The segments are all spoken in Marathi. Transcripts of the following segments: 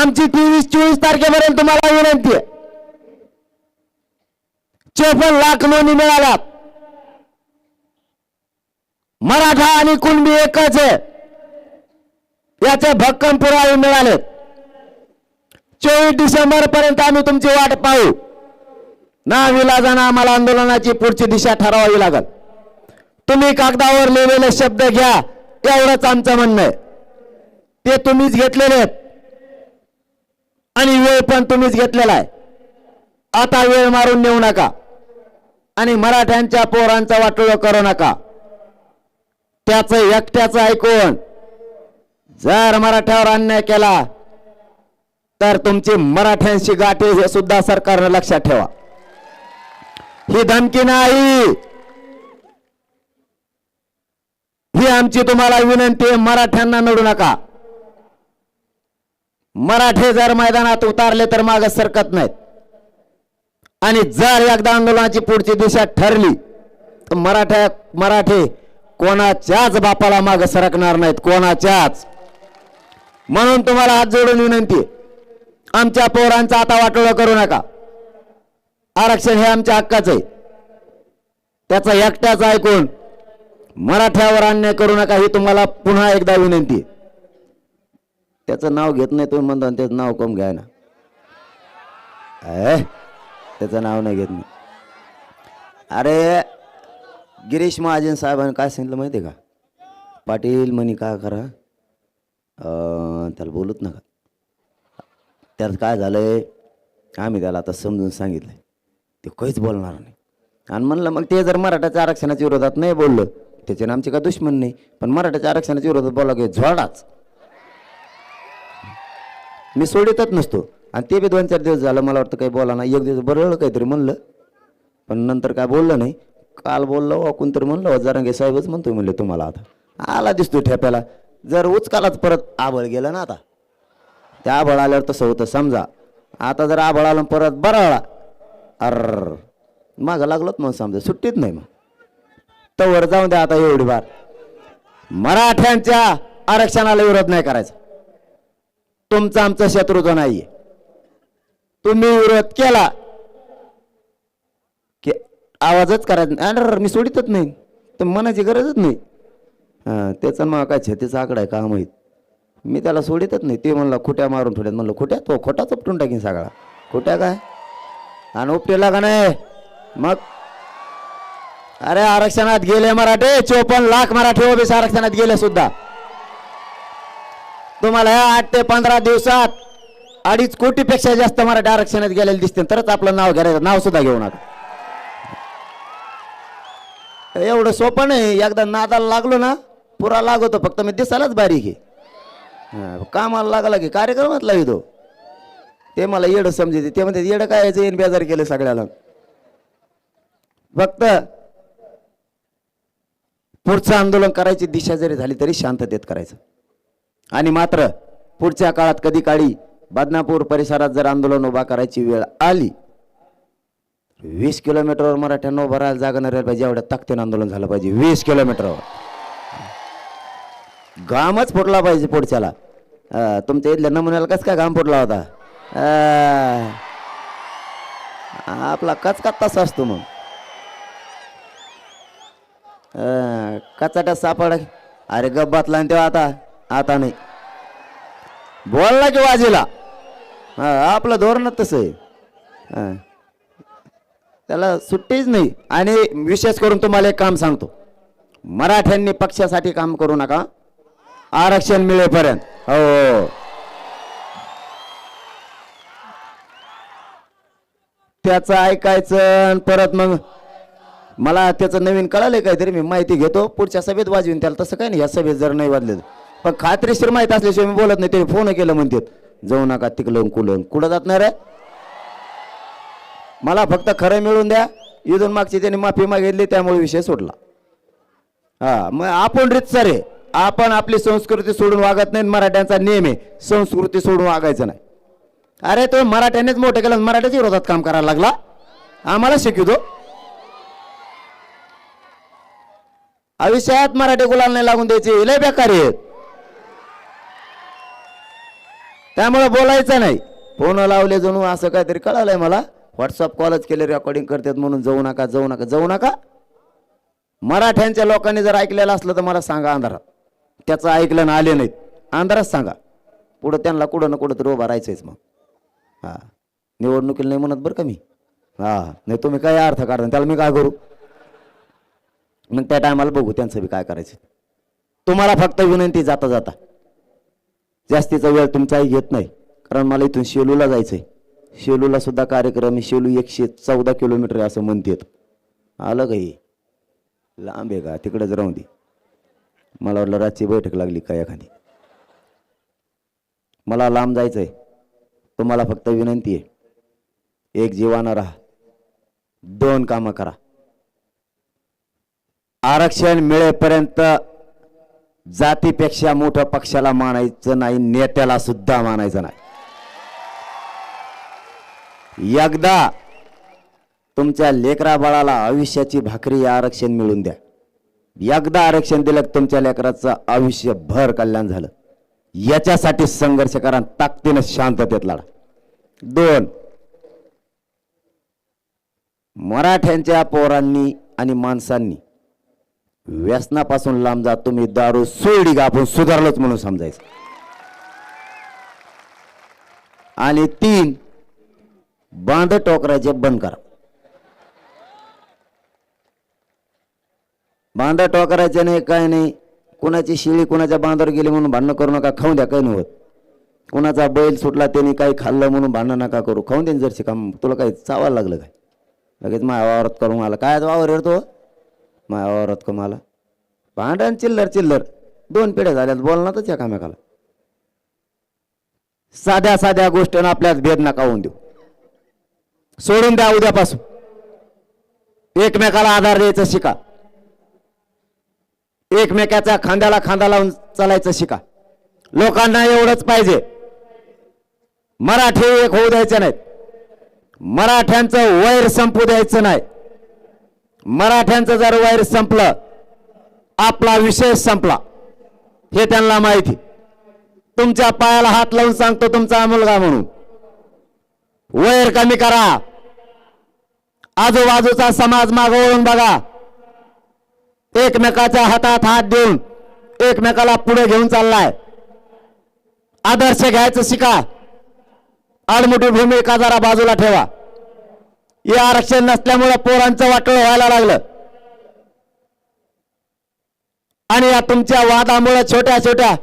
आमची तेवीस चोवीस तारखेपर्यंत तुम्हाला विनंती आहे. चोपन्न लाख नोंदी मिळाल्या मराठा आणि कुणबी एकच आहे. याचे भक्कम पुरावे मिळाले चोवीस डिसेंबर पर्यंत आम्ही तुमची वाट पाहू. ना विलाजाना आम्हाला आंदोलनाची पुढची दिशा ठरवावी लागल. तुम्ही कागदावर लिहिलेले शब्द घ्या एवढंच आमचं म्हणणं आहे. ते तुम्हीच घेतलेले आहेत. आणि वेळ पण तुम्हीच घेतलेला आहे. आता वेळ मारून नेऊ नका. आणि मराठ्यांच्या पोरांचा वाटोळ करू नका. त्याचं एकट्याचं ऐकून जर मराठ्यावर अन्याय केला तर तुमची मराठ्यांशी गाठी हे सुद्धा सरकारनं लक्षात ठेवा. ही धमकी नाही. ही आमची तुम्हाला विनंती आहे मराठ्यांना नडू नका. मराठे जर मैदानात उतारले तर माग सरकत नाहीत आणि जर एकदा आंदोलनाची पुढची दिशा ठरली तर मराठा मराठे कोणाच्याच बापाला माग सरकणार नाहीत कोणाच्याच म्हणून तुम्हाला हात जोडून विनंती आहे. आमच्या पोरांचा आता वाटोळं करू नका आरक्षण हे आमच्या हक्काचं आहे त्याचा एकट्याच ऐकून मराठ्यावर अन्याय करू नका ही तुम्हाला पुन्हा एकदा विनंती आहे. त्याचं नाव घेत नाही तुम्ही म्हणता त्याचं नाव कम घ्या ना त्याचं नाव नाही घेत मी. अरे गिरीश महाजन साहेबांनी काय सांगितलं माहिती आहे का? पाटील म्हणे काय करा? त्याला बोलूच नका. त्यात काय झालंय? आम्ही त्याला आता समजून सांगितलंय. ते काहीच बोलणार नाही. आणि म्हणलं मग ते जर मराठाच्या आरक्षणाच्या विरोधात नाही बोललं त्याच्याने आमचे काय दुश्मन नाही. पण मराठाच्या आरक्षणाच्या विरोधात बोला की झोडाच. मी सोडितच नसतो. आणि ते बी दोन चार दिवस झालं मला वाटतं काही बोला नाही. एक दिवस बरं काहीतरी म्हणलं. पण नंतर काय बोललं नाही. काल बोललो वाकून तर म्हणलं हो, जरांगे साहेबच म्हणतो म्हणले तुम्हाला आता. आला दिसतो ठेप्याला. जर उचकालाच परत आबळ गेलं ना आता. त्या आबळ आल्यावर तसं होतं समजा. आता जर आबळ आलं परत बराळा अर मागं लागलोच मग समजा. सुट्टीत नाही मग. तवर जाऊन द्या आता एवढी बार. मराठ्यांच्या आरक्षणाला विरोध नाही करायचा. तुमचा आमचा शत्रुत्व नाहीये. तुम्ही विरोध केला की आवाजच करायचा अरे मी सोडितच नाही. तर मनाची गरजच नाही. हां त्याचं मग काय छतीचा आकडा आहे का माहीत मी त्याला सोडितच नाही. ते म्हणलं खोट्या मारून ठेवल्यात. म्हणलं खोट्या? तो खोटाच उपटून टाकीन सगळा. खोट्या काय? आणि उपटेला का नाही? मग? अरे आरक्षणात गेले मराठे. चोपन्न लाख मराठे ओबीसी आरक्षणात गेले सुद्धा. तुम्हाला या आठ ते पंधरा दिवसात अडीच कोटीपेक्षा जास्त मराठी आरक्षणात गेलेले दिसते तरच आपलं नाव घ्यायचं नाव सुद्धा घेऊ नका. एवढं सोपं नाही एकदा नादाला लागलो ना पुरा लागतो फक्त मी दिसायलाच बारीक आहे. कामाला लागला की कार्यक्रमात लावितो ते मला येडं समजते ते म्हणते येडं काय यायचं बेजार केलं सगळ्याला. फक्त पुढचं आंदोलन करायची दिशा जरी झाली तरी शांततेत करायचं. आणि मात्र पुढच्या काळात कधी काळी बदनापूर परिसरात जर आंदोलन उभा करायची वेळ आली वीस किलोमीटरवर मराठ्यांना उभं राहायला जागा नाही पाहिजे एवढ्या ताकदीनं आंदोलन झालं पाहिजे वीस किलोमीटरवर. घामच फुटला पाहिजे पुढच्याला. तुमच्या इथल्या नमुन्याला कस काय घाम फुटला होता? आपला कचका तसा असतो मग. अं, कचाट्यात सापड अरे गब्बातला तेव्हा आता. आता नाही. बोलला की वाजेला. हा आपलं धोरणच तसं आहे. हा. त्याला सुट्टीच नाही. आणि विशेष करून तुम्हाला एक काम सांगतो. मराठ्यांनी पक्षासाठी काम करू नका. आरक्षण मिळेपर्यंत. हो, हो. त्याचं ऐकायचं आणि परत मग मला त्याचं नवीन कळालं काहीतरी मी माहिती घेतो. पुढच्या सभेत वाजवीन त्याला. तसं काय नाही. या सभेत जर नाही वाजले तर. पण खात्रीशीर माहीत असल्याशिवाय मी बोलत नाही ते फोन केलं म्हणतात. जाऊ नका तिकलं कुलं कुठं जात नाही रे मला फक्त खरं मिळून द्या. इथून मागची त्यांनी माफी मागितली त्यामुळे विषय सोडला. हा मग आपण रितसर आहे. आपण आपली संस्कृती सोडून वागत नाही मराठ्यांचा नियम आहे. संस्कृती सोडून वागायचं नाही. अरे तो मराठ्यानेच मोठं केलं मराठ्याच्या विरोधात काम करायला लागला? आम्हाला शिकवतो. आयुष्यात मराठी गुलाल नाही लागून द्यायची. लय बेकार आहेत. त्यामुळे बोलायचं नाही. फोन लावले जणू असं काहीतरी कळालंय मला. व्हॉट्सअप कॉलच केले रेकॉर्डिंग करतात म्हणून जाऊ नका जाऊ नका जाऊ नका. मराठ्यांच्या लोकांनी जर ऐकलेलं असलं तर मला सांगा अंधारात. त्याचं ऐकलं ना आले नाहीत. अंधारात सांगा. पुढं त्यांना कुठं ना कुठं तरी उभा राहायचंच मग. हा. निवडणुकीला नाही म्हणत बरं का मी? हा. नाही तुम्ही काय अर्थ काढता? त्याला मी काय करू? मग त्या टायमाला बघू त्यांचं बी काय करायचं. तुम्हाला फक्त विनंती जाता जाता. जास्तीचा वेळ तुमचाही घेत नाही. कारण मला इथून शेलूला जायचं आहे शेलूला सुद्धा कार्यक्रम शेलू एकशे चौदा किलोमीटर असं म्हणतात. आलं का हे? लांब आहे का? तिकडेच राहून दे. मला वाटलं रातची बैठक लागली का एखादी? मला लांब जायचं आहे तुम्हाला फक्त विनंती आहे. एक जीवानं राहा. दोन कामं करा. आरक्षण मिळेपर्यंत जातीपेक्षा मोठं पक्षाला मानायचं नाही नेत्याला सुद्धा मानायचं नाही. एकदा तुमच्या लेकरा बाळाला आयुष्याची भाकरी आरक्षण मिळून द्या. एकदा आरक्षण दिलं तुमच्या लेकराचं आयुष्य भर कल्याण झालं. याच्यासाठी संघर्ष करा ताकदीनं शांततेत लढा. दोन मराठ्यांच्या पोरांनी आणि माणसांनी व्यसनापासून लांब जा तुम्ही दारू सोडी का आपण सुधारलोच म्हणून समजायचं. आणि तीन बांध टोकराचे बंद करा. बांध टोकरायचे नाही काय नाही. कुणाची शिळी कुणाच्या बांधावर गेली म्हणून भांडणं करू नका खाऊन द्या काही नाही होत. कुणाचा बैल सुटला त्याने काही खाल्लं म्हणून भांडणं नका करू. खाऊन दे जरशी काम तुला काही चावायला लागलं काय? लगेच माझ्या वावरात करून मला काय वावर येतो? माया वावरात कमाला. भांडण चिल्लर चिल्लर. दोन पिढ्या झाल्यात बोलणारच या कामेकाला साध्या साध्या गोष्टीनं आपल्यात भेद नका होऊन देऊ. सोडून द्या उद्यापासून. एकमेकाला आधार द्यायचं शिका. एकमेकाच्या खांद्याला खांदा लावून चालायचं शिका. लोकांना एवढंच पाहिजे. मराठी एक होऊ द्यायचे नाहीत. मराठ्यांचं वैर संपू द्यायचं नाही. मराठ्यांचं जर वैर संपलं आपला विषय संपला. हे त्यांना माहिती. तुमच्या पायाला हात लावून सांगतो तुमचा मुलगा म्हणून. वैर कमी करा. आजूबाजूचा समाज मागवळून बघा. एकमेकाच्या हातात हात देऊन एकमेकाला पुढे घेऊन चाललाय. आदर्श घ्यायचं शिका. आडमुठी भूमिका जरा बाजूला ठेवा. हे आरक्षण नसल्यामुळे पोरांचं वाटोळ व्हायला लागलं. आणि या तुमच्या वादामुळे छोट्या छोट्या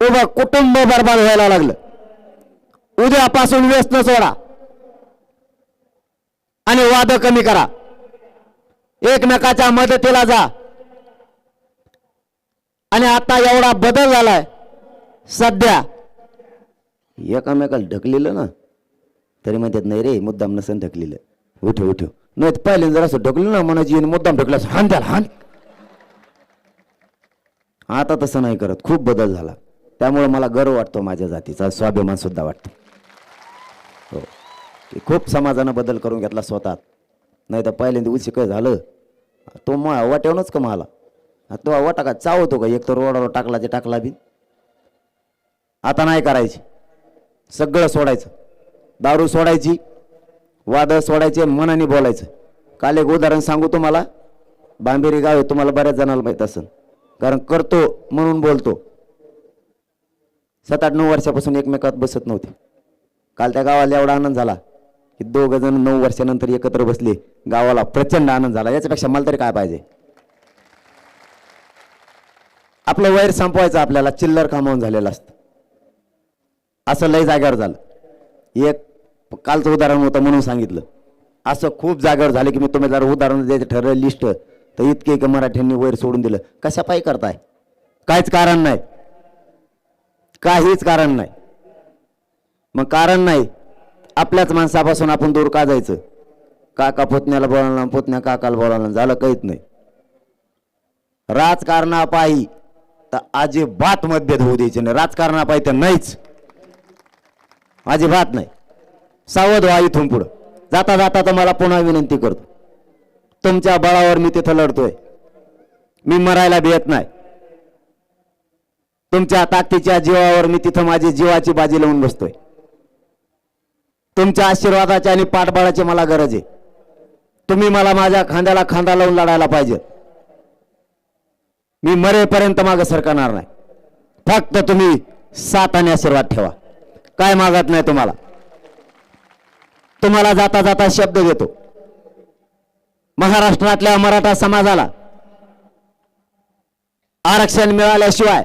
उभं कुटुंब बर्बाद व्हायला लागलं. उद्यापासून व्यस्त सोडा. आणि वाद कमी करा. एकमेकाच्या मदतीला जा. आणि आता एवढा बदल झालाय. सध्या. एकामेकाला ढकलेलं ना. तरी म्हणतात नाही रे मुद्दाम नसन ढकलेलं. उठव उठव. नाही तर पहिले जर असं ढकलं ना मनाची आणि मुद्दाम ढकलं असं हान त्याला हान आता तसं नाही करत. खूप बदल झाला. त्यामुळे मला गर्व वाटतो माझ्या जातीचा. स्वाभिमान सुद्धा वाटतो. हो. की खूप समाजानं बदल करून घेतला स्वतः नाही तर पहिल्यांदा उशी काय झालं? तो मा वाट्यावूनच का मला? तो वाटा का चावतो का? एक तर रोडावर टाकला ते टाकला बी आता नाही करायची. सगळं सोडायचं. दारू सोडायची वाद सोडायचे मनाने बोलायचं. काल एक उदाहरण सांगू तुम्हाला. बांबेरी गाव आहे तुम्हाला बऱ्याच जणाला माहीत असेल. कारण करतो म्हणून बोलतो. सात आठ नऊ वर्षापासून एकमेकात बसत नव्हते. काल त्या गावाला एवढा आनंद झाला की दोघं जण नऊ वर्षानंतर एकत्र बसले. गावाला प्रचंड आनंद झाला. याच्यापेक्षा मला तरी काय पाहिजे? आपलं वैर संपवायचं आपल्याला. चिल्लर कामावून झालेलं असतं. असं लय जाग्यावर झालं. एक कालचं उदाहरण होतं म्हणून सांगितलं. असं खूप जागेवर झालं की मी तुम्ही जर उदाहरण द्यायचं ठरलं लिस्ट तर इतके की मराठ्यांनी वैर सोडून दिलं. कशा पायी करताय? काहीच कारण नाही. काहीच कारण नाही. मग कारण नाही. आपल्याच माणसापासून आपण दूर का जायचं? काका पुतण्याला बोलावलं पुतण्या काकाला बोलावलं झालं काहीच नाही. राजकारणापायी तर अजिबात मतभेद होऊ द्यायचे नाही. राजकारणापायी तर नाहीच. अजिबात नाही. सावध व्हा इथून पुढं. जाता जाता तर मला पुन्हा विनंती करतो. तुमच्या बळावर मी तिथं लढतोय. मी मरायला भेट नाही. तुमच्या ताकदीच्या जीवावर मी तिथं माझी जीवाची बाजी लावून बसतोय. तुमच्या आशीर्वादाची आणि पाठबळाची मला गरज आहे. तुम्ही मला माझ्या खांद्याला खांदा लावून लढायला पाहिजे. मी मरेपर्यंत मागं सरकणार नाही. फक्त तुम्ही सात आणि आशीर्वाद ठेवा. काय मागत नाही तुम्हाला. तुम्हाला जाता जाता शब्द देतो. महाराष्ट्रातल्या मराठा समाजाला आरक्षण मिळाल्याशिवाय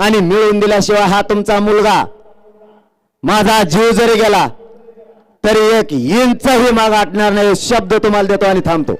आणि मिळवून दिल्याशिवाय हा तुमचा मुलगा माझा जीव जरी गेला तरी एक इंचही माग आटणार नाही शब्द तुम्हाला देतो आणि थांबतो.